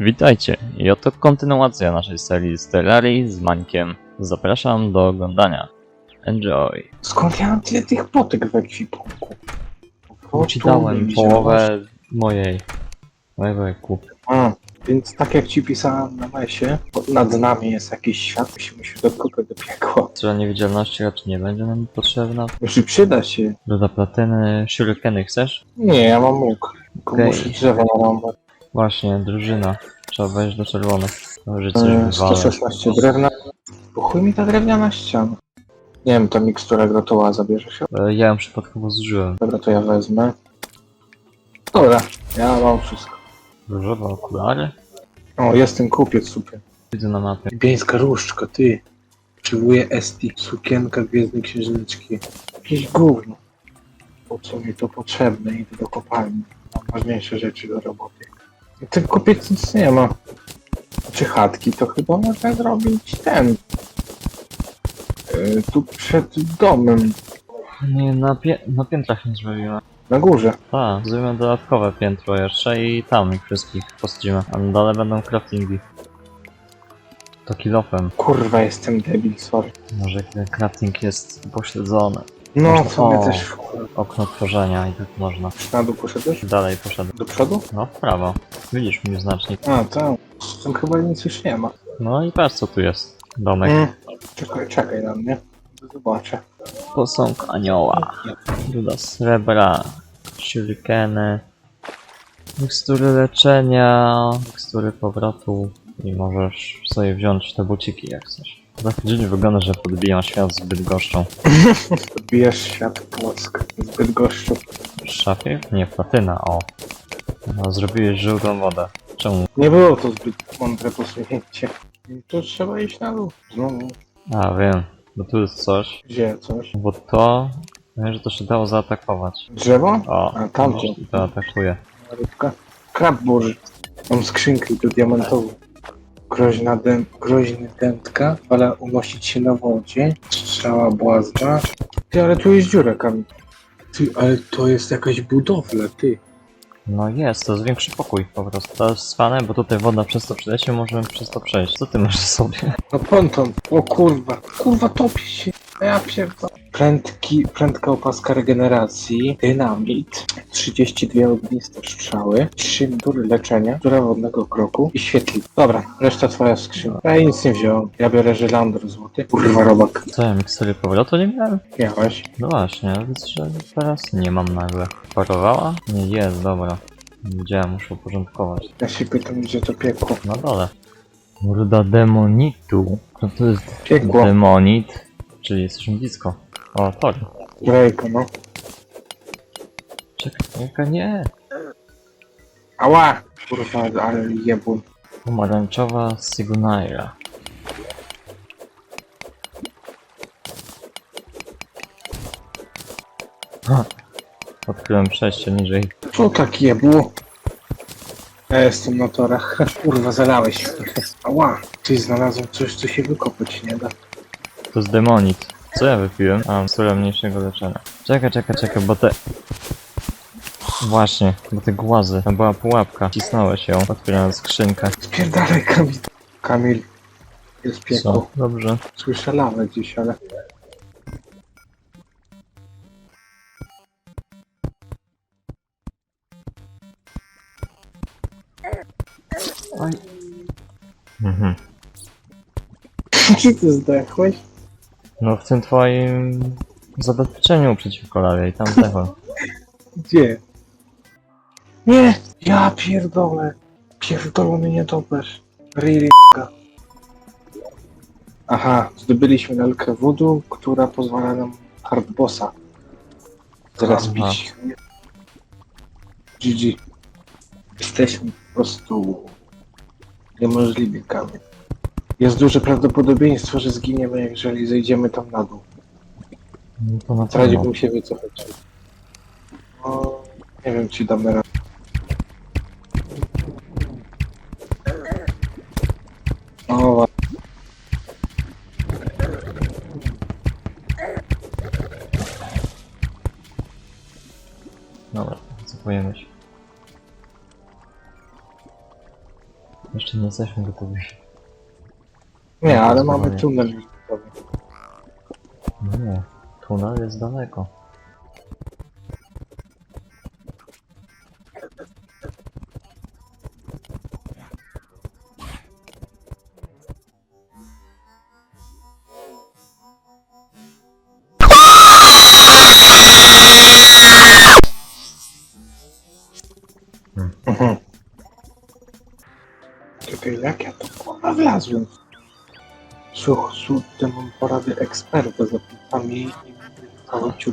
Witajcie i oto kontynuacja naszej serii Stellarii z Mańkiem. Zapraszam do oglądania. Enjoy. Skąd ja mam tyle tych potek w ekwipunku? Po Ci dałem połowę mojej. Mojego kup. A, więc tak jak ci pisałem na mesie, nad nami jest jakiś świat, musimy się do kogo do piekła. Strzela niewidzialności raczej nie będzie nam potrzebna. Znaczy przyda się. Doda platyny, shurikeny chcesz? Nie, ja mam łuk. Tylko Okej. muszę drzewo narąbać. Właśnie, drużyna. Trzeba wejść do czerwonych. Może coś E, wywalę. 116 drewna. Chuj mi ta drewniana ściana. Nie wiem, ta mikstura grotoła zabierze się. E, Ja ją przypadkowo zużyłem. Dobra, to ja wezmę. Dobra, ja mam wszystko. Różowe okulary? O, jest ten kupiec super. Widzę na mapie. Bieńska różdżka, ty. Potrzebuję Esti. Sukienka Gwiezdnej Księżniczki. Jakieś gówno. Po co mi to potrzebne? Idę do kopalni. Mam ważniejsze rzeczy do roboty. Ten kupiec nic nie ma. Czy chatki to chyba można zrobić ten. Yy, tu przed domem. Nie, na, pie na piętrach nie zrobiłem. Na górze. Tak, zrobimy dodatkowe piętro jeszcze i tam ich wszystkich posadzimy. A na dole będą craftingi. To kilofem. Kurwa, jestem debil, sorry. Może ten crafting jest pośledzony. No, mnie o. też wkurza. Okno tworzenia i tak można. Na dół poszedłeś? Dalej poszedłem. Do przodu? No w prawo. Widzisz mi znacznik. A, tam. Tam chyba nic już nie ma. No i patrz co tu jest. Domek. Mm. Czekaj, czekaj na mnie. Zobaczę. Posąg anioła. Ruda srebra. Shurikeny. Mikstury leczenia. Mikstury powrotu. I możesz sobie wziąć te buciki jak chcesz. Tak dziwnie wygląda, że podbijam świat z Bydgoszczą. Odbijasz świat Płock zbyt gościu. W szafie? Nie, platyna, o. No, zrobiłeś żółtą wodę. Czemu? Nie było to zbyt mądre posunięcie. Tu trzeba iść na dół. Znowu. A, wiem. Bo tu jest coś. Gdzie coś? Bo to... Wiem, że to się dało zaatakować. Drzewo? O, A, tamto. to atakuje. Rybka. Krab boży. Mam skrzynkę i to diamentową. Groźna dę groźny dętka, ale unosić się na wodzie. Strzała błazna. Ty, ale tu jest dziura, Kamil. Ty, ale to jest jakaś budowla, ty. No jest, to jest większy pokój po prostu. To jest cwane, bo tutaj woda przez to przyleci, możemy przez to przejść. Co ty masz w sobie? No ponton. O kurwa. Kurwa topi się. Ja pierdolę. Prędki, prędka opaska regeneracji, dynamit, 32 ogniste strzały, 3 tury leczenia, tura wodnego kroku i świetlik. Dobra, reszta twoja skrzynka. Ja nic nie wziąłem. Ja biorę żelander złoty. Kurwa robak. Co ja miksery powrotu nie miałem? Miałeś. No właśnie, widzę, że teraz nie mam nagle. Parowała? Nie, jest, dobra. Nie Widziałem, muszę uporządkować. Ja się pytam, gdzie to piekło. Na dole. Ruda demonitu. Co to jest Piekło. demonit? Czyli jesteśmy blisko. O, tor. Grejko, no. Czekaj, nie. Ała! Kurwa, ale jebun. Pomarańczowa Signaira. Ha! Odkryłem przejście niżej. Co tak jebło? Ja jestem na torach. Kurwa, zalałeś. Ała! Ty znalazłem coś, co się wykopać nie da. To jest demonit. Co ja wypiłem? A, mam mniejszego leczenia. Czekaj, czekaj, czekaj, bo te... Właśnie, bo te głazy. Tam była pułapka. Cisnąłeś ją, otwierając skrzynkę. Spierdalaj, Kamil. Kamil. Jest piekło. Co? Dobrze. Słyszę lawę gdzieś, ale... Oj. Mhm. Czy ty zdechłeś? No w tym twoim zabezpieczeniu przeciwko lawie i tam zdechłem. Gdzie? Nie! Ja pierdolę. Pierdolony nietoperz. Really Aha, zdobyliśmy lalkę wodu, która pozwala nam hardbossa teraz Aha. bić. GG. Jesteśmy po prostu niemożliwi kamień. Jest duże prawdopodobieństwo, że zginiemy, jeżeli zejdziemy tam na dół. No to na pewno. Radziłbym się wycofać. No, nie wiem, czy damy radę. O, Dobra, cofujemy się. Jeszcze nie jesteśmy gotowi. Nie, ale mamy tunel gotowy. Nie, tunel jest daleko. Mhm. Czekaj, jak ja to kurwa wlazłem? So, soon, the one for the expert, the family, how to